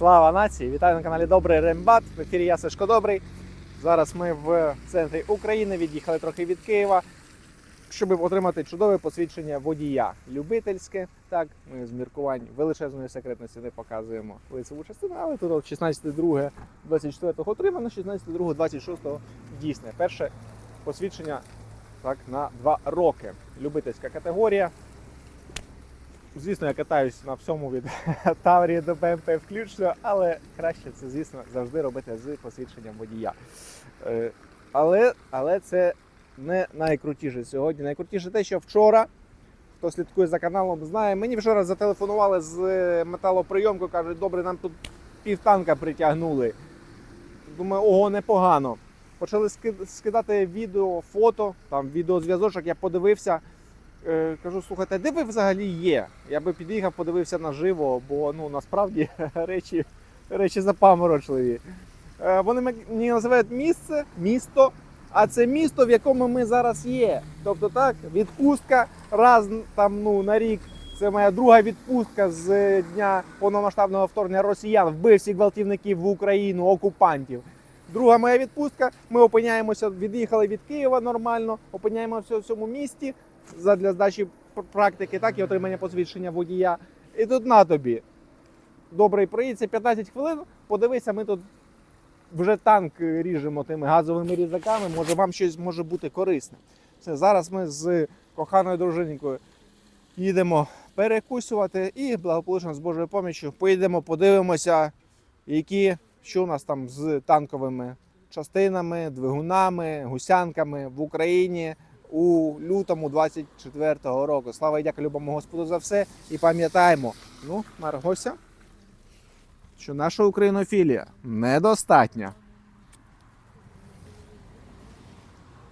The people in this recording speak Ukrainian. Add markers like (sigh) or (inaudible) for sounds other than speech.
Слава нації! Вітаю на каналі Добрий Рембат. В ефірі я Сашко Добрий. Зараз ми в центрі України, від'їхали трохи від Києва, щоб отримати чудове посвідчення водія. Любительське. Так, ми з міркувань величезної секретності не показуємо лицеву частину, але тут от 16.2, 24 отримано, 16.2, 26 дійсне. Перше посвідчення так, на 2 роки. Любительська категорія. Звісно, я катаюсь на всьому від (laughs) Таврії до БМП включно, але краще це, звісно, завжди робити з посвідченням водія. Е, Але, але це не найкрутіше сьогодні. Найкрутіше те, що вчора, хто слідкує за каналом, знає, мені вчора зателефонували з е, металоприйомкою, кажуть, добре, нам тут півтанка притягнули. Думаю, ого, непогано. Почали скидати відео, фото, там відеозв'язочок, я подивився. Е, кажу, слухайте, де ви взагалі є? Я би під'їхав, подивився наживо, бо ну насправді (laughs) речі, речі запаморочливі. Е, вони мені називають місце, місто, а це місто, в якому ми зараз є. Тобто так, відпустка раз там ну, на рік. Це моя друга відпустка з дня повномасштабного вторгнення росіян, вбивців гвалтівників в Україну, окупантів. Друга моя відпустка. Ми опиняємося, від'їхали від Києва нормально, опиняємося в цьому місті задля здачі практики, так і отримання посвідчення водія. І тут на тобі. Добрий проїзд, 15 хвилин. Подивися, ми тут вже танк ріжемо тими газовими різаками. Може, вам щось може бути корисне. Все, зараз ми з коханою дружинкою їдемо перекусувати і благополучно з Божою поміччю поїдемо, подивимося, які, що у нас там з танковими частинами, двигунами, гусянками в Україні у лютому 24-го року. Слава і дяка любому Господу за все. І пам'ятаємо, ну, Маргося, що наша українофілія недостатня.